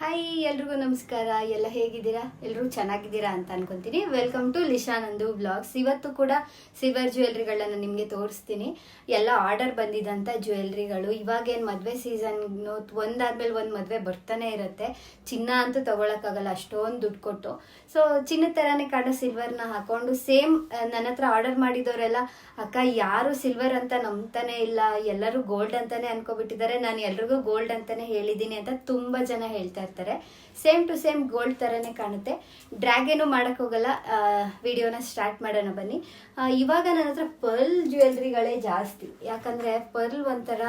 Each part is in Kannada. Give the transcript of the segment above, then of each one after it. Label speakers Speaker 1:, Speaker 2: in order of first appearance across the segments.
Speaker 1: ಹಾಯ್ ಎಲ್ರಿಗೂ ನಮಸ್ಕಾರ. ಎಲ್ಲ ಹೇಗಿದ್ದೀರಾ? ಎಲ್ಲರೂ ಚೆನ್ನಾಗಿದ್ದೀರಾ ಅಂತ ಅನ್ಕೊಂತೀನಿ. ವೆಲ್ಕಮ್ ಟು ಲಿಶಾನಂದು ಬ್ಲಾಗ್ಸ್ ಇವತ್ತು ಕೂಡ ಸಿಲ್ವರ್ ಜ್ಯುವೆಲ್ರಿಗಳನ್ನ ನಿಮಗೆ ತೋರಿಸ್ತೀನಿ. ಎಲ್ಲ ಆರ್ಡರ್ ಬಂದಿದ್ದಂಥ ಜ್ಯುವೆಲ್ರಿಗಳು ಇವಾಗೇನು ಮದುವೆ ಸೀಸನ್ ಒಂದಾದ್ಮೇಲೆ ಒಂದು ಮದುವೆ ಬರ್ತಾನೆ ಇರುತ್ತೆ. ಚಿನ್ನ ಅಂತೂ ತೊಗೊಳಕ್ಕಾಗಲ್ಲ. ಅಷ್ಟೊಂದು ದುಡ್ಡು ಕೊಟ್ಟು. ಸೊ ಚಿನ್ನದ ಥರನೇ ಕಾಣೋ ಸಿಲ್ವರ್ನ ಹಾಕೊಂಡು ಸೇಮ್ ನನ್ನ ಹತ್ರ ಆರ್ಡರ್ ಮಾಡಿದವರೆಲ್ಲ ಅಕ್ಕ, ಯಾರು ಸಿಲ್ವರ್ ಅಂತ ನಂಬ್ತಾನೆ ಇಲ್ಲ. ಎಲ್ಲರೂ ಗೋಲ್ಡ್ ಅಂತಾನೆ ಅನ್ಕೋಬಿಟ್ಟಿದ್ದಾರೆ. ನಾನು ಎಲ್ರಿಗೂ ಗೋಲ್ಡ್ ಅಂತಾನೆ ಹೇಳಿದ್ದೀನಿ ಅಂತ ತುಂಬಾ ಜನ ಹೇಳ್ತಾ ಇರ್ತಾರೆ ಸೇಮ್ ಟು ಸೇಮ್ ಗೋಲ್ಡ್ ಥರನೇ ಕಾಣುತ್ತೆ. ಡ್ರ್ಯಾಗೇನು ಮಾಡಕ್ ಹೋಗಲ್ಲ. ವಿಡಿಯೋನ ಸ್ಟಾರ್ಟ್ ಮಾಡೋಣ ಬನ್ನಿ. ಇವಾಗ ನನ್ನ ಹತ್ರ ಪರ್ಲ್ ಜ್ಯುವೆಲ್ರಿಗಳೇ ಜಾಸ್ತಿ. ಯಾಕಂದ್ರೆ ಪರ್ಲ್ ಒಂಥರ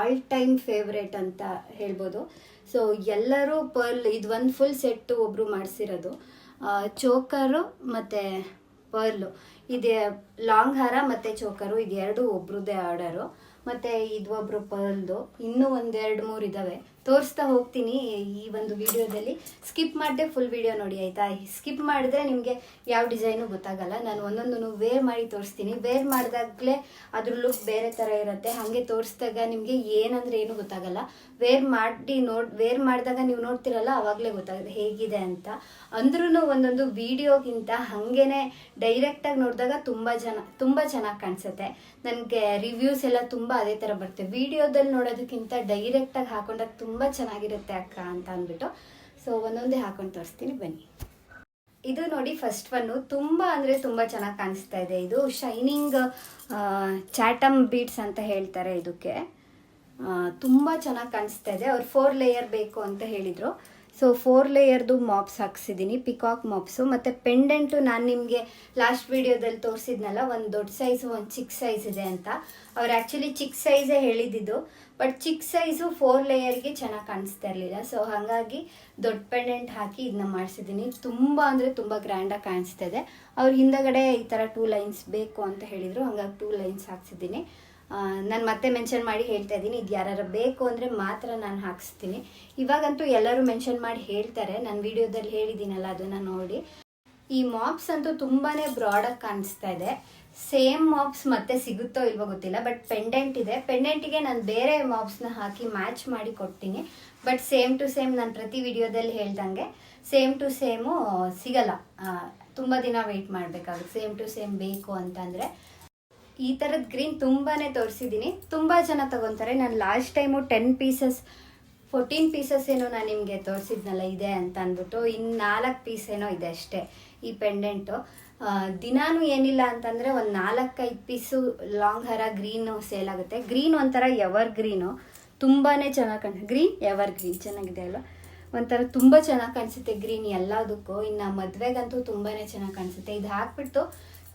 Speaker 1: ಆಲ್ ಟೈಮ್ ಫೇವ್ರೇಟ್ ಅಂತ ಹೇಳ್ಬೋದು. ಸೊ ಎಲ್ಲರೂ ಪರ್ಲ್ ಇದು ಒಂದು ಫುಲ್ ಸೆಟ್ಟು ಒಬ್ರು ಮಾಡಿಸಿರೋದು. ಚೋಕರು ಮತ್ತು ಪರ್ಲು ಇದೆ, ಲಾಂಗ್ ಹಾರ ಮತ್ತು ಚೋಕರು ಇದೆರಡು ಒಬ್ರದ್ದೇ ಆರ್ಡರು ಮತ್ತು ಇದು ಒಬ್ರು ಪರ್ಲ್ದು ಇನ್ನೂ ಒಂದೆರಡು ಮೂರು ಇದ್ದಾವೆ ತೋರಿಸ್ತಾ ಹೋಗ್ತೀನಿ ಈ ಒಂದು ವಿಡಿಯೋದಲ್ಲಿ. ಸ್ಕಿಪ್ ಮಾಡಿದೆ ಫುಲ್ ವಿಡಿಯೋ ನೋಡಿ, ಆಯಿತಾ? ಸ್ಕಿಪ್ ಮಾಡಿದ್ರೆ ನಿಮಗೆ ಯಾವ ಡಿಸೈನು ಗೊತ್ತಾಗಲ್ಲ. ನಾನು ಒಂದೊಂದನ್ನು ವೇರ್ ಮಾಡಿ ತೋರಿಸ್ತೀನಿ. ವೇರ್ ಮಾಡಿದಾಗಲೇ ಅದ್ರ ಲುಕ್ ಬೇರೆ ಥರ ಇರುತ್ತೆ. ಹಾಗೆ ತೋರಿಸಿದಾಗ ನಿಮಗೆ ಏನಂದ್ರೆ ಏನು ಗೊತ್ತಾಗಲ್ಲ. ವೇರ್ ಮಾಡಿ ನೋಡ್ ವೇರ್ ಮಾಡಿದಾಗ ನೀವು ನೋಡ್ತಿರಲ್ಲ, ಅವಾಗಲೇ ಗೊತ್ತಾಗುತ್ತೆ ಹೇಗಿದೆ ಅಂತ. ಅಂದ್ರೂ ಒಂದೊಂದು ವಿಡಿಯೋಗಿಂತ ಹಾಗೇನೆ ಡೈರೆಕ್ಟಾಗಿ ನೋಡಿದಾಗ ತುಂಬ ಜನ, ತುಂಬ ಚೆನ್ನಾಗಿ ಕಾಣಿಸುತ್ತೆ. ನನಗೆ ರಿವ್ಯೂಸ್ ಎಲ್ಲ ತುಂಬ ಅದೇ ಥರ ಬರುತ್ತೆ. ವಿಡಿಯೋದಲ್ಲಿ ನೋಡೋದಕ್ಕಿಂತ ಡೈರೆಕ್ಟಾಗಿ ಹಾಕೊಂಡಾಗ ತುಂಬ ಚೆನ್ನಾಗಿರುತ್ತೆ ಅಕ್ಕ ಅಂತ ಅಂದ್ಬಿಟ್ಟು. ಸೊ ಒಂದೊಂದೇ ಹಾಕೊಂಡು ತೋರಿಸ್ತೀನಿ, ಬನ್ನಿ. ಇದು ನೋಡಿ ಫಸ್ಟ್ ಒನ್ನು ತುಂಬ ಅಂದರೆ ತುಂಬ ಚೆನ್ನಾಗಿ ಕಾಣಿಸ್ತಾ ಇದೆ ಇದು. ಶೈನಿಂಗ್ ಚಾಟಮ್ ಬೀಡ್ಸ್ ಅಂತ ಹೇಳ್ತಾರೆ ಇದಕ್ಕೆ. ತುಂಬ ಚೆನ್ನಾಗಿ ಕಾಣಿಸ್ತಾ ಇದೆ. ಅವ್ರು ಫೋರ್ ಲೇಯರ್ ಬೇಕು ಅಂತ ಹೇಳಿದರು. ಸೊ ಫೋರ್ ಲೇಯರ್ದು ಮಾಪ್ಸ್ ಹಾಕ್ಸಿದ್ದೀನಿ ಪಿಕಾಕ್ ಮಾಪ್ಸು ಮತ್ತು ಪೆಂಡೆಂಟು ನಾನು ನಿಮಗೆ ಲಾಸ್ಟ್ ವಿಡಿಯೋದಲ್ಲಿ ತೋರಿಸಿದ್ನಲ್ಲ, ಒಂದು ದೊಡ್ಡ ಸೈಜು ಒಂದು ಚಿಕ್ಕ ಸೈಜ್ ಇದೆ ಅಂತ. ಅವ್ರು ಆ್ಯಕ್ಚುಲಿ ಚಿಕ್ಕ ಸೈಜೇ ಹೇಳಿದ್ದಿದ್ದು. ಬಟ್ ಚಿಕ್ಕ ಸೈಜು ಫೋರ್ ಲೇಯರ್ಗೆ ಚೆನ್ನಾಗಿ ಕಾಣಿಸ್ತಾ ಇರಲಿಲ್ಲ. ಸೊ ಹಾಗಾಗಿ ದೊಡ್ಡ ಪೆಂಡೆಂಟ್ ಹಾಕಿ ಇದನ್ನ ಮಾಡಿಸಿದ್ದೀನಿ ತುಂಬ ಅಂದರೆ ತುಂಬ ಗ್ರ್ಯಾಂಡಾಗಿ ಕಾಣಿಸ್ತಾ ಇದೆ. ಅವ್ರ ಹಿಂದಗಡೆ ಈ ಥರ ಟೂ ಲೈನ್ಸ್ ಬೇಕು ಅಂತ ಹೇಳಿದರು. ಹಾಗಾಗಿ ಟೂ ಲೈನ್ಸ್ ಹಾಕ್ಸಿದ್ದೀನಿ ನಾನು ಮತ್ತೆ ಮೆನ್ಷನ್ ಮಾಡಿ ಹೇಳ್ತಾ ಇದ್ದೀನಿ. ಇದು ಯಾರು ಬೇಕು ಅಂದರೆ ಮಾತ್ರ ನಾನು ಹಾಕಿಸ್ತೀನಿ. ಇವಾಗಂತೂ ಎಲ್ಲರೂ ಮೆನ್ಷನ್ ಮಾಡಿ ಹೇಳ್ತಾರೆ. ನಾನು ವಿಡಿಯೋದಲ್ಲಿ ಹೇಳಿದ್ದೀನಲ್ಲ ಅದನ್ನು ನೋಡಿ. ಈ ಮಾಪ್ಸ್ ಅಂತೂ ತುಂಬಾ ಬ್ರಾಡಾಗಿ ಕಾಣಿಸ್ತಾ ಇದೆ. ಸೇಮ್ ಮಾಪ್ಸ್ ಮತ್ತೆ ಸಿಗುತ್ತೋ ಇಲ್ವೋ ಗೊತ್ತಿಲ್ಲ ಬಟ್ ಪೆಂಡೆಂಟ್ ಇದೆ. ಪೆಂಡೆಂಟಿಗೆ ನಾನು ಬೇರೆ ಮಾಪ್ಸ್ನ ಹಾಕಿ ಮ್ಯಾಚ್ ಮಾಡಿ ಕೊಡ್ತೀನಿ. ಬಟ್ ಸೇಮ್ ಟು ಸೇಮ್ ನಾನು ಪ್ರತಿ ವಿಡಿಯೋದಲ್ಲಿ ಹೇಳ್ದಂಗೆ ಸೇಮ್ ಟು ಸೇಮು ಸಿಗಲ್ಲ. ತುಂಬ ದಿನ ವೆಯ್ಟ್ ಮಾಡಬೇಕಾಗುತ್ತೆ. ಸೇಮ್ ಟು ಸೇಮ್ ಬೇಕು ಅಂತಂದರೆ ಈ ಥರದ ಗ್ರೀನ್ ತುಂಬಾ ತೋರಿಸಿದ್ದೀನಿ. ತುಂಬ ಜನ ತಗೊತಾರೆ. ನಾನು last time ten pieces fourteen pieces ಏನೋ ನಾನು ನಿಮಗೆ ತೋರಿಸಿದ್ನಲ್ಲ, ಇದೆ ಅಂತ ಅಂದ್ಬಿಟ್ಟು ಇನ್ನು ನಾಲ್ಕು ಪೀಸ್ ಏನೋ ಇದೆ ಅಷ್ಟೇ. ಈ ಪೆಂಡೆಂಟು ದಿನಾನು ಏನಿಲ್ಲ ಅಂತಂದರೆ ಒಂದು ನಾಲ್ಕೈದು ಪೀಸು ಲಾಂಗ್ ಹರ ಗ್ರೀನು ಸೇಲ್ ಆಗುತ್ತೆ. ಗ್ರೀನ್ ಒಂಥರ ಎವರ್ ಗ್ರೀನು ತುಂಬಾ ಚೆನ್ನಾಗಿ ಕಾಣ ಗ್ರೀನ್ ಎವರ್ ಗ್ರೀನ್ ಚೆನ್ನಾಗಿದೆ ಅಲ್ವಾ? ಒಂಥರ ತುಂಬ ಚೆನ್ನಾಗಿ ಕಾಣಿಸುತ್ತೆ ಗ್ರೀನ್ ಎಲ್ಲದಕ್ಕೂ. ಇನ್ನು ಮದುವೆಗಂತೂ ತುಂಬಾ ಚೆನ್ನಾಗಿ ಕಾಣಿಸುತ್ತೆ. ಇದು ಹಾಕ್ಬಿಟ್ಟು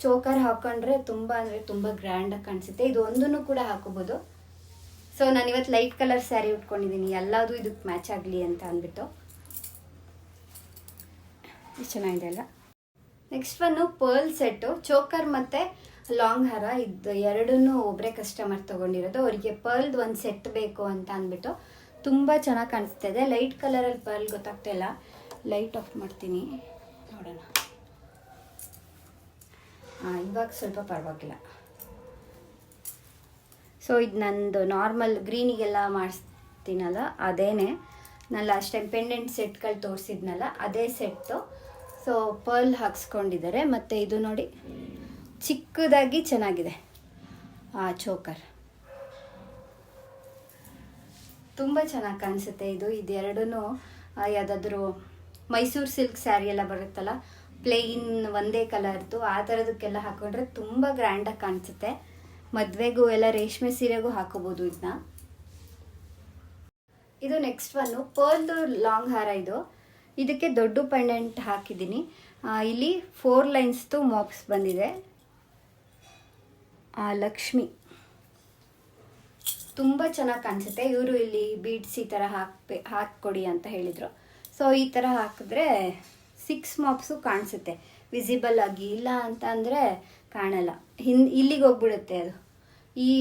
Speaker 1: ಚೋಕರ್ ಹಾಕೊಂಡ್ರೆ ತುಂಬ ಅಂದರೆ ತುಂಬ ಗ್ರ್ಯಾಂಡಾಗಿ ಕಾಣಿಸುತ್ತೆ. ಇದು ಒಂದನ್ನು ಕೂಡ ಹಾಕೋಬೋದು. ಸೊ ನಾನು ಇವತ್ತು ಲೈಟ್ ಕಲರ್ ಸ್ಯಾರಿ ಉಟ್ಕೊಂಡಿದ್ದೀನಿ ಎಲ್ಲದೂ ಇದಕ್ಕೆ ಮ್ಯಾಚ್ ಆಗಲಿ ಅಂತ ಅಂದ್ಬಿಟ್ಟು. ಚೆನ್ನಾಗಿದೆ ಅಲ್ಲ next one pearl set choker ಮತ್ತು ಲಾಂಗ್ ಹಾರ ಇದು ಎರಡನ್ನೂ ಒಬ್ಬರೇ ಕಸ್ಟಮರ್ ತೊಗೊಂಡಿರೋದು. ಅವರಿಗೆ ಪರ್ಲ್ದು ಒಂದು ಸೆಟ್ ಬೇಕು ಅಂತ ಅಂದ್ಬಿಟ್ಟು ತುಂಬ ಚೆನ್ನಾಗಿ ಕಾಣಿಸ್ತಾ ಇದೆ. ಲೈಟ್ ಕಲರಲ್ಲಿ ಪರ್ಲ್ ಗೊತ್ತಾಗ್ತಾ ಇಲ್ಲ. ಲೈಟ್ ಆಫ್ ಮಾಡ್ತೀನಿ. ನೋಡೋಣ. ಹಾಂ ಇವಾಗ ಸ್ವಲ್ಪ ಪರವಾಗಿಲ್ಲ. ಸೊ ಇದು ನಂದು ನಾರ್ಮಲ್ ಗ್ರೀನಿಗೆಲ್ಲ ಮಾಡಿಸ್ತೀನಲ್ಲ, ಅದೇನೆ. ನಾನು ಲಾಸ್ಟ್ ಟೈಮ್ ಪೆಂಡೆಂಟ್ ಸೆಟ್ಗಳು ತೋರಿಸಿದ್ನಲ್ಲ, ಅದೇ ಸೆಟ್ಟು ಸೊ ಪರ್ಲ್ ಹಾಕ್ಸ್ಕೊಂಡಿದ್ದಾರೆ. ಮತ್ತು ಇದು ನೋಡಿ, ಚಿಕ್ಕದಾಗಿ ಚೆನ್ನಾಗಿದೆ. ಆ ಚೋಕರ್. ತುಂಬ ಚೆನ್ನಾಗಿ ಕಾಣಿಸುತ್ತೆ ಇದು. ಇದೆರಡೂ ಯಾವುದಾದ್ರೂ ಮೈಸೂರು ಸಿಲ್ಕ್ ಸ್ಯಾರಿ ಎಲ್ಲ ಬರುತ್ತಲ್ಲ, ಪ್ಲೇನ್ ಒಂದೇ ಕಲರ್ದು, ಆ ಥರದಕ್ಕೆಲ್ಲ ಹಾಕೊಂಡ್ರೆ ತುಂಬ ಗ್ರ್ಯಾಂಡಾಗಿ ಕಾಣಿಸುತ್ತೆ. ಮದುವೆಗೂ ಎಲ್ಲ ರೇಷ್ಮೆ ಸೀರೆಗೂ ಹಾಕೋಬೋದು ಇದನ್ನ ಇದು ನೆಕ್ಸ್ಟ್ ಒನ್ನು ಪರ್ಲ್ದು ಲಾಂಗ್ ಹಾರ ಇದು. ಇದಕ್ಕೆ ದೊಡ್ಡ ಪೆಂಡೆಂಟ್ ಹಾಕಿದ್ದೀನಿ. ಇಲ್ಲಿ ಫೋರ್ ಲೈನ್ಸ್ದು ಮಾಪ್ಸ್ ಬಂದಿದೆ. ಲಕ್ಷ್ಮಿ. ತುಂಬ ಚೆನ್ನಾಗಿ ಕಾಣಿಸುತ್ತೆ. ಇವರು ಇಲ್ಲಿ ಬೀಡ್ಸ್ ಈ ಥರ ಹಾಕ್ಬೇ, ಹಾಕ್ಕೊಡಿ ಅಂತ ಹೇಳಿದರು. ಸೊ ಈ ಥರ ಹಾಕಿದ್ರೆ ಸಿಕ್ಸ್ ಮಾಪ್ಸು ಕಾಣಿಸುತ್ತೆ. ವಿಸಿಬಲ್ ಆಗಿ ಇಲ್ಲ ಅಂತ ಅಂದರೆ ಕಾಣಲ್ಲ. ಹಿಂದ್, ಇಲ್ಲಿಗೆ ಹೋಗ್ಬಿಡುತ್ತೆ ಅದು. ಈ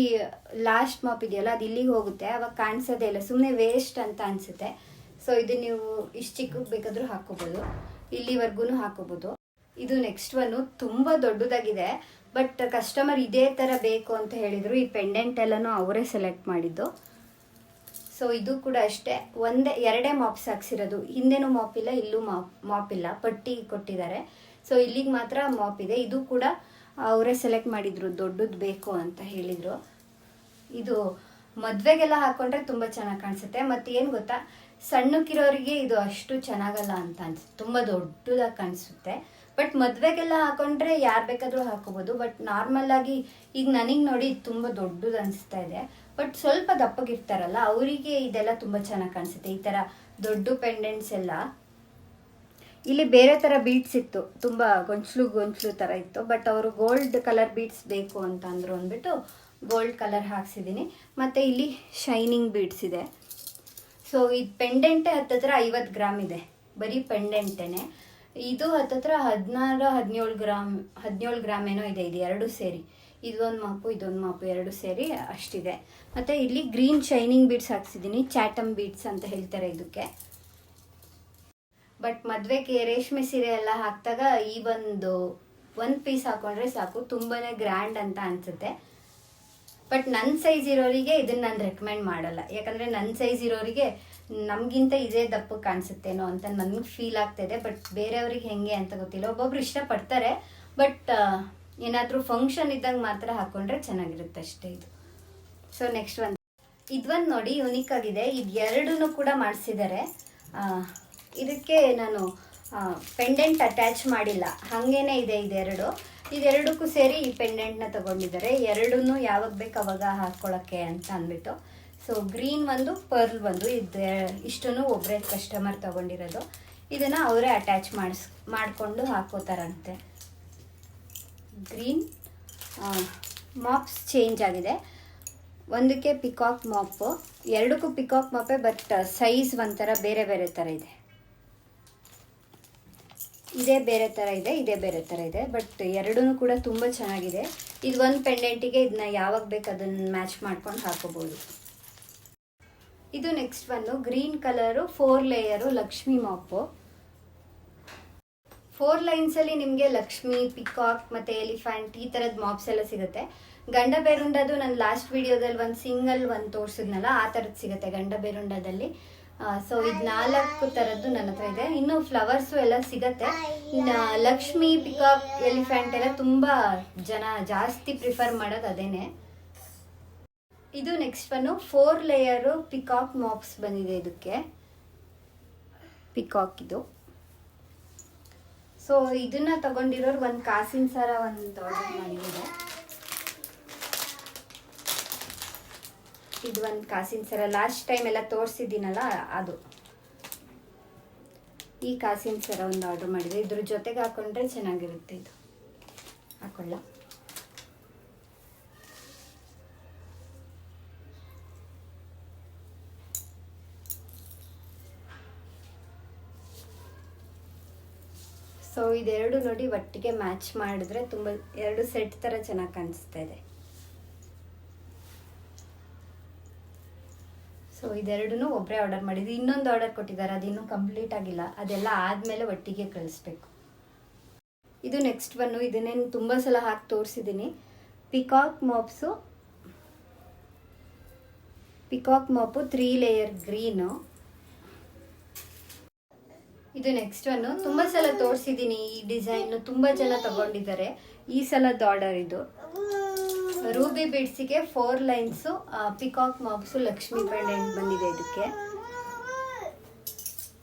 Speaker 1: ಲಾಸ್ಟ್ ಮಾಪ್ ಇದೆಯಲ್ಲ, ಅದು ಇಲ್ಲಿಗೆ ಹೋಗುತ್ತೆ. ಅವಾಗ ಕಾಣಿಸೋದೇ ಇಲ್ಲ. ಸುಮ್ಮನೆ ವೇಸ್ಟ್ ಅಂತ ಅನಿಸುತ್ತೆ. ಸೊ ಇದು ನೀವು ಇಷ್ಟು ಚಿಕ್ಕಕ್ಕೆ ಬೇಕಾದರೂ ಹಾಕೋಬೋದು ಇಲ್ಲಿವರೆಗೂ ಹಾಕೋಬೋದು ಇದು ನೆಕ್ಸ್ಟ್ ಒನ್ನು ತುಂಬ ದೊಡ್ಡದಾಗಿದೆ. ಬಟ್ ಕಸ್ಟಮರ್ ಇದೇ ಥರ ಬೇಕು ಅಂತ ಹೇಳಿದರು. ಈ ಪೆಂಡೆಂಟ್ ಎಲ್ಲನೂ ಅವರೇ ಸೆಲೆಕ್ಟ್ ಮಾಡಿದ್ದು. ಸೊ ಇದು ಕೂಡ ಅಷ್ಟೇ. ಒಂದೇ, ಎರಡೇ ಮಾಪ್ಸ್ ಹಾಕ್ಸಿರೋದು. ಹಿಂದೆನೂ ಮಾಪ್ ಇಲ್ಲ, ಇಲ್ಲೂ ಮಾಪ್ ಮಾಪ್ ಇಲ್ಲ. ಪಟ್ಟಿ ಕೊಟ್ಟಿದ್ದಾರೆ. ಸೊ ಇಲ್ಲಿಗೆ ಮಾತ್ರ ಮಾಪ್ ಇದೆ. ಇದು ಕೂಡ ಅವರೇ ಸೆಲೆಕ್ಟ್ ಮಾಡಿದ್ರು. ದೊಡ್ಡದು ಬೇಕು ಅಂತ ಹೇಳಿದರು. ಇದು ಮದುವೆಗೆಲ್ಲ ಹಾಕೊಂಡ್ರೆ ತುಂಬಾ ಚೆನ್ನಾಗಿ ಕಾಣಿಸುತ್ತೆ. ಮತ್ತೆ ಏನು ಗೊತ್ತಾ? ಸಣ್ಣಕ್ಕಿರೋರಿಗೆ ಇದು ಅಷ್ಟು ಚೆನ್ನಾಗಲ್ಲ ಅಂತ ಅನ್ಸುತ್ತೆ. ತುಂಬಾ ದೊಡ್ಡದಾಗಿ ಕಾಣಿಸುತ್ತೆ. ಬಟ್ ಮದ್ವೆಗೆಲ್ಲ ಹಾಕೊಂಡ್ರೆ ಯಾರು ಬೇಕಾದರೂ ಹಾಕೋಬಹುದು ಬಟ್ ನಾರ್ಮಲ್ ಆಗಿ ಈಗ ನನಗೆ ನೋಡಿ ಇದು ತುಂಬಾ ದೊಡ್ಡದು ಅನಿಸ್ತಾ ಇದೆ. ಬಟ್ ಸ್ವಲ್ಪ ದಪ್ಪಗಿರ್ತಾರಲ್ಲ, ಅವರಿಗೆ ಇದೆಲ್ಲ ತುಂಬಾ ಚೆನ್ನಾಗಿ ಕಾಣಿಸುತ್ತೆ. ಈ ತರ ದೊಡ್ಡ ಪೆಂಡೆಂಟ್ಸ್ ಎಲ್ಲ. ಇಲ್ಲಿ ಬೇರೆ ತರ ಬೀಟ್ಸ್ ಇತ್ತು. ತುಂಬಾ ಗೊಂಚಲು ಗೊಂಚಲು ತರ ಇತ್ತು. ಬಟ್ ಅವರು ಗೋಲ್ಡ್ ಕಲರ್ ಬೀಟ್ಸ್ ಬೇಕು ಅಂತ ಅಂದರು ಅಂದ್ಬಿಟ್ಟು ಗೋಲ್ಡ್ ಕಲರ್ ಹಾಕ್ಸಿದ್ದೀನಿ ಮತ್ತೆ ಇಲ್ಲಿ ಶೈನಿಂಗ್ ಬೀಟ್ಸ್ ಇದೆ. ಸೊ ಇದು ಪೆಂಡೆಂಟೆ ಹತ್ತತ್ರ ಐವತ್ತು ಗ್ರಾಮ್ ಇದೆ. ಬರೀ ಪೆಂಡೆಂಟೆನೆ. ಇದು ಹತ್ತತ್ರ ಹದಿನಾರು, ಹದಿನೇಳು ಗ್ರಾಮ್ ಹದಿನೇಳು ಗ್ರಾಮ್ ಏನೋ ಇದೆ. ಇದು ಎರಡು ಸೇರಿ. ಇದೊಂದು ಮಾಪು ಇದೊಂದು ಮಾಪು, ಎರಡು ಸೇರಿ ಅಷ್ಟಿದೆ. ಮತ್ತೆ ಇಲ್ಲಿ ಗ್ರೀನ್ ಶೈನಿಂಗ್ ಬೀಡ್ಸ್ ಹಾಕ್ಸಿದ್ದೀನಿ. ಚಾಟಮ್ ಬೀಡ್ಸ್ ಅಂತ ಹೇಳ್ತಾರೆ ಇದಕ್ಕೆ. ಬಟ್ ಮದುವೆಗೆ ರೇಷ್ಮೆ ಸೀರೆ ಎಲ್ಲ ಹಾಕಿದಾಗ ಈ ಒಂದು ಒಂದು ಪೀಸ್ ಹಾಕೊಂಡ್ರೆ ಸಾಕು. ತುಂಬಾ ಗ್ರ್ಯಾಂಡ್ ಅಂತ ಅನ್ಸುತ್ತೆ. ಬಟ್ ನನ್ನ ಸೈಜ್ ಇರೋರಿಗೆ ಇದನ್ನ ನಾನು ರೆಕಮೆಂಡ್ ಮಾಡಲ್ಲ. ಯಾಕಂದ್ರೆ ನನ್ನ ಸೈಜ್ ಇರೋರಿಗೆ ನಮಗಿಂತ ಇದೇ ದಪ್ಪ ಕಾಣಿಸುತ್ತೇನೋ ಅಂತ ನನಗೆ ಫೀಲ್ ಆಗ್ತಿದೆ. ಬಟ್ ಬೇರೆಯವ್ರಿಗೆ ಹೆಂಗೆ ಅಂತ ಗೊತ್ತಿಲ್ಲ. ಒಬ್ಬೊಬ್ರು ಇಷ್ಟಪಡ್ತಾರೆ. ಬಟ್ ಏನಾದರೂ ಫಂಕ್ಷನ್ ಇದ್ದಂಗೆ ಮಾತ್ರ ಹಾಕೊಂಡ್ರೆ ಚೆನ್ನಾಗಿರುತ್ತೆ ಅಷ್ಟೇ ಇದು. ಸೊ ನೆಕ್ಸ್ಟ್ ಒಂದು ಇದೊಂದು ನೋಡಿ ಯುನೀಕ್ ಆಗಿದೆ. ಇದು ಎರಡೂ ಕೂಡ ಮಾಡಿಸಿದ್ದಾರೆ ಇದಕ್ಕೆ ನಾನು ಪೆಂಡೆಂಟ್ ಅಟ್ಯಾಚ್ ಮಾಡಿಲ್ಲ. ಹಾಗೇನೆ ಇದೆ ಇದೆರಡು. ಇದೆರಡಕ್ಕೂ ಸೇರಿ ಈ ಪೆಂಡೆಂಟ್ನ ತಗೊಂಡಿದ್ದಾರೆ. ಎರಡೂ ಯಾವಾಗ ಬೇಕು ಅವಾಗ ಹಾಕ್ಕೊಳ್ಳೋಕ್ಕೆ ಅಂತ ಅಂದ್ಬಿಟ್ಟು. ಸೊ ಗ್ರೀನ್ ಒಂದು ಪರ್ಲ್ ಒಂದು, ಇದು ಇಷ್ಟನ್ನು ಒಬ್ಬರೇ ಕಸ್ಟಮರ್ ತಗೊಂಡಿರೋದು. ಇದನ್ನು ಅವರೇ ಅಟ್ಯಾಚ್ ಮಾಡಿಸ್, ಮಾಡಿಕೊಂಡು ಹಾಕೋತಾರಂತೆ. ಗ್ರೀನ್ ಮಾಪ್ಸ್ ಚೇಂಜ್ ಆಗಿದೆ. ಒಂದಕ್ಕೆ ಪಿಕಾಕ್ ಮಾಪು ಎರಡಕ್ಕೂ ಪಿಕಾಕ್ ಮಾಪೇ ಬಟ್ ಸೈಜ್ ಒಂಥರ ಬೇರೆ ಬೇರೆ ಥರ ಇದೆ. ಇದೇ ಬೇರೆ ಥರ ಇದೆ, ಇದೇ ಬೇರೆ ಥರ ಇದೆ ಬಟ್ ಎರಡೂ ಕೂಡ ತುಂಬ ಚೆನ್ನಾಗಿದೆ. ಇದು ಒಂದು ಪೆಂಡೆಂಟಿಗೆ ಇದನ್ನ ಯಾವಾಗ ಬೇಕು ಅದನ್ನು ಮ್ಯಾಚ್ ಮಾಡ್ಕೊಂಡು ಹಾಕೋಬೋದು. ಇದು ನೆಕ್ಸ್ಟ್ ಬಂದು green colour four layer Lakshmi ಮಾಪು ಫೋರ್ ಲೈನ್ಸಲ್ಲಿ ನಿಮಗೆ ಲಕ್ಷ್ಮಿ ಪಿಕಾಕ್ ಮತ್ತು ಎಲಿಫೆಂಟ್ ಈ ಥರದ ಮಾಪ್ಸ್ ಎಲ್ಲ ಸಿಗುತ್ತೆ. ಗಂಡ ಬೇರುಂಡದು ನಾನು ಲಾಸ್ಟ್ ವಿಡಿಯೋದಲ್ಲಿ ಒಂದು ಸಿಂಗಲ್ ಒಂದು ತೋರಿಸಿದ್ನಲ್ಲ, ಆ ಥರದ್ದು ಸಿಗುತ್ತೆ ಗಂಡ ಬೇರುಂಡದಲ್ಲಿ. ಸೊ ಇದು ನಾಲ್ಕು ಥರದ್ದು ನನ್ನ ಹತ್ರ ಇದೆ. ಇನ್ನು ಫ್ಲವರ್ಸು ಎಲ್ಲ ಸಿಗತ್ತೆ. ಇನ್ನು ಲಕ್ಷ್ಮಿ ಪಿಕಾಕ್ ಎಲಿಫೆಂಟ್ ಎಲ್ಲ ತುಂಬಾ ಜನ ಜಾಸ್ತಿ ಪ್ರಿಫರ್ ಮಾಡೋದು ಅದೇನೆ. ಇದು next one four layer peacock maps ಬಂದಿದೆ ಇದಕ್ಕೆ. ಪಿಕಾಕ್ ಇದು. ಸೊ ಇದನ್ನ ತಗೊಂಡಿರೋರು ಒಂದು ಕಾಸಿನ ಸರ ಒಂದು ಆರ್ಡರ್ ಮಾಡಿದ್ದಾರೆ. ಇದು ಒಂದು ಕಾಸಿನ ಸರ ಲಾಸ್ಟ್ ಟೈಮ್ ಎಲ್ಲ ತೋರಿಸಿದ್ದೀನಲ್ಲ ಅದು. ಈ ಕಾಸಿನ ಸರ ಒಂದು ಆರ್ಡರ್ ಮಾಡಿದೆ. ಇದ್ರ ಜೊತೆಗೆ ಹಾಕೊಂಡ್ರೆ ಚೆನ್ನಾಗಿರುತ್ತೆ ಇದು. ಹಾಕೊಳ್ಳ. ಸೊ ಇದೆರಡು ನೋಡಿ ಒಟ್ಟಿಗೆ ಮ್ಯಾಚ್ ಮಾಡಿದ್ರೆ ತುಂಬ, ಎರಡು ಸೆಟ್ ಥರ ಚೆನ್ನಾಗಿ ಕಾಣಿಸ್ತಾ ಇದೆ. ಸೊ ಇದೆರಡೂ ಒಬ್ಬರೇ ಆರ್ಡರ್ ಮಾಡಿದ್ವಿ ಇನ್ನೊಂದು ಆರ್ಡರ್ ಕೊಟ್ಟಿದ್ದಾರೆ. ಅದಿನ್ನೂ ಕಂಪ್ಲೀಟ್ ಆಗಿಲ್ಲ. ಅದೆಲ್ಲ ಆದಮೇಲೆ ಒಟ್ಟಿಗೆ ಕಳಿಸ್ಬೇಕು. ಇದು ನೆಕ್ಸ್ಟ್ ಒನ್ನು ಇದನ್ನೇನು ತುಂಬ ಸಲ ಹಾಕಿ ತೋರಿಸಿದ್ದೀನಿ ಪಿಕಾಕ್ ಮಾಪ್ಸು ಪಿಕಾಕ್ ಮಾಪು ತ್ರೀ ಲೇಯರ್ ಗ್ರೀನು ಇದು ನೆಕ್ಸ್ಟ್ ಒನ್ನು ತುಂಬ ಸಲ ತೋರಿಸಿದ್ದೀನಿ ಈ ಡಿಸೈನ್ ತುಂಬ ಜನ ತಗೊಂಡಿದ್ದಾರೆ. ಈ ಸಲದ ಆರ್ಡರ್ ಇದು. ರೂಬಿ ಬಿಡ್ಸಿಗೆ ಫೋರ್ ಲೈನ್ಸು ಪಿಕಾಕ್ ಮಾಪ್ಸು ಲಕ್ಷ್ಮಿ ಪೆಂಡೆಂಟ್ ಬಂದಿದೆ ಇದಕ್ಕೆ.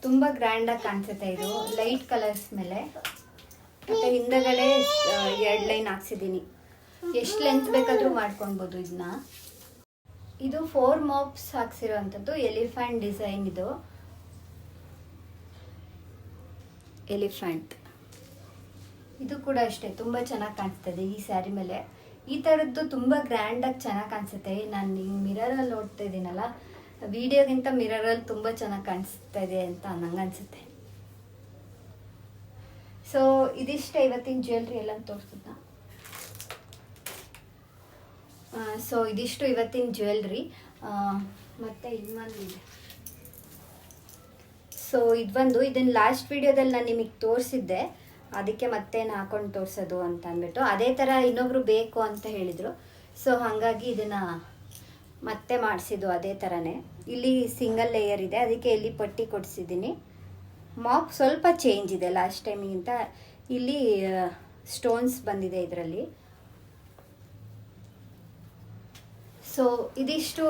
Speaker 1: ತುಂಬಾ ಗ್ರ್ಯಾಂಡ್ ಆಗಿ ಕಾಣಿಸುತ್ತೆ ಇದು, ಲೈಟ್ ಕಲರ್ಸ್ ಮೇಲೆ. ಮತ್ತೆ ಹಿಂದಗಡೆ ಎರಡು ಲೈನ್ ಹಾಕ್ಸಿದ್ದೀನಿ. ಎಷ್ಟು ಲೆಂತ್ ಬೇಕಾದರೂ ಮಾಡ್ಕೊಳ್ಬೋದು ಇದನ್ನ ಇದು ಫೋರ್ ಮಾಪ್ಸ್ ಹಾಕ್ಸಿರೋವಂಥದ್ದು ಎಲಿಫ್ಯಾಂಟ್ ಡಿಸೈನ್ ಇದು. ಎಲಿಫ್ಯಾಂಟ್ ಇದು ಕೂಡ ಅಷ್ಟೇ, ತುಂಬ ಚೆನ್ನಾಗಿ ಕಾಣಿಸ್ತದೆ ಈ ಸ್ಯಾರಿ ಮೇಲೆ. ಈ ಥರದ್ದು ತುಂಬ ಗ್ರ್ಯಾಂಡಾಗಿ ಚೆನ್ನಾಗಿ ಕಾಣಿಸುತ್ತೆ. ನಾನು ಹಿಂಗೆ ಮಿರರಲ್ಲಿ ನೋಡ್ತಾ ಇದ್ದೀನಲ್ಲ ವಿಡಿಯೋಗಿಂತ ಮಿರರಲ್ಲಿ ತುಂಬ ಚೆನ್ನಾಗಿ ಕಾಣಿಸ್ತಾ ಇದೆ ಅಂತ ನಂಗೆ ಅನಿಸುತ್ತೆ. ಸೊ ಇದಿಷ್ಟ ಇವತ್ತಿನ ಜ್ಯುವೆಲ್ರಿ ಎಲ್ಲ ತೋರಿಸಿದ್ನ ಸೊ ಇದಿಷ್ಟು ಇವತ್ತಿನ ಜ್ಯುವೆಲ್ರಿ ಮತ್ತು ಇನ್ನೊಂದಿದೆ ಸೊ ಇದು ಬಂದು ಇದನ್ನ ಲಾಸ್ಟ್ ವಿಡಿಯೋದಲ್ಲಿ ನಾನು ನಿಮಗೆ ತೋರಿಸಿದ್ದೆ. ಅದಕ್ಕೆ ಮತ್ತೆ ಹಾಕೊಂಡು ತೋರಿಸೋದು ಅಂತ ಅಂದ್ಬಿಟ್ಟು ಅದೇ ಥರ ಇನ್ನೊಬ್ರು ಬೇಕು ಅಂತ ಹೇಳಿದರು. ಸೊ ಹಾಗಾಗಿ ಇದನ್ನು ಮತ್ತೆ ಮಾಡಿಸಿದ್ದು ಅದೇ ಥರನೇ ಇಲ್ಲಿ ಸಿಂಗಲ್ ಲೇಯರ್ ಇದೆ. ಅದಕ್ಕೆ ಇಲ್ಲಿ ಪಟ್ಟಿ ಕೊಡಿಸಿದ್ದೀನಿ. ಮಾಪ್ ಸ್ವಲ್ಪ ಚೇಂಜ್ ಇದೆ ಲಾಸ್ಟ್ ಟೈಮಿಗಿಂತ ಇಲ್ಲಿ ಸ್ಟೋನ್ಸ್ ಬಂದಿದೆ ಇದರಲ್ಲಿ. ಸೊ ಇದಿಷ್ಟು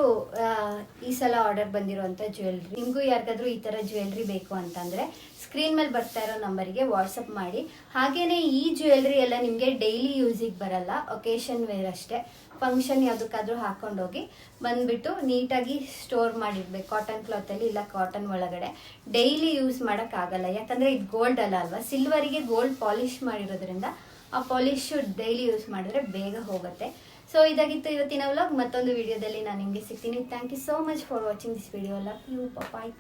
Speaker 1: ಈ ಸಲ ಆರ್ಡರ್ ಬಂದಿರುವಂಥ ಜ್ಯುವೆಲ್ರಿ ನಿಮಗೂ ಯಾರಿಗಾದ್ರೂ ಈ ಥರ ಜ್ಯುವೆಲ್ರಿ ಬೇಕು ಅಂತಂದರೆ ಸ್ಕ್ರೀನ್ ಮೇಲೆ ಬರ್ತಾ ಇರೋ ನಂಬರಿಗೆ ವಾಟ್ಸಪ್ ಮಾಡಿ. ಹಾಗೆಯೇ ಈ ಜ್ಯುವೆಲ್ರಿ ಎಲ್ಲ ನಿಮಗೆ ಡೈಲಿ ಯೂಸಿಗೆ ಬರಲ್ಲ. ಒಕೇಶನ್ ವೇರ್ ಅಷ್ಟೇ. ಫಂಕ್ಷನ್ ಯಾವುದಕ್ಕಾದ್ರೂ ಹಾಕೊಂಡೋಗಿ ಬಂದ್ಬಿಟ್ಟು ನೀಟಾಗಿ ಸ್ಟೋರ್ ಮಾಡಿರ್ಬೇಕು ಕಾಟನ್ ಕ್ಲಾತಲ್ಲಿ ಇಲ್ಲ ಕಾಟನ್ ಒಳಗಡೆ. ಡೈಲಿ ಯೂಸ್ ಮಾಡೋಕ್ಕಾಗಲ್ಲ. ಯಾಕಂದರೆ ಇದು ಗೋಲ್ಡ್ ಅಲ್ಲ ಅಲ್ವಾ? ಸಿಲ್ವರಿಗೆ ಗೋಲ್ಡ್ ಪಾಲಿಶ್ ಮಾಡಿರೋದ್ರಿಂದ ಆ ಪಾಲಿಶು ಡೈಲಿ ಯೂಸ್ ಮಾಡಿದ್ರೆ ಬೇಗ ಹೋಗುತ್ತೆ. ಸೊ ಇದಾಗಿತ್ತು ಇವತ್ತಿನ ವ್ಲಾಗ್ ಮತ್ತೊಂದು ವಿಡಿಯೋದಲ್ಲಿ ನಾನು ನಿಮಗೆ ಸಿಗ್ತೀನಿ. Thank you so much for watching this video love you bye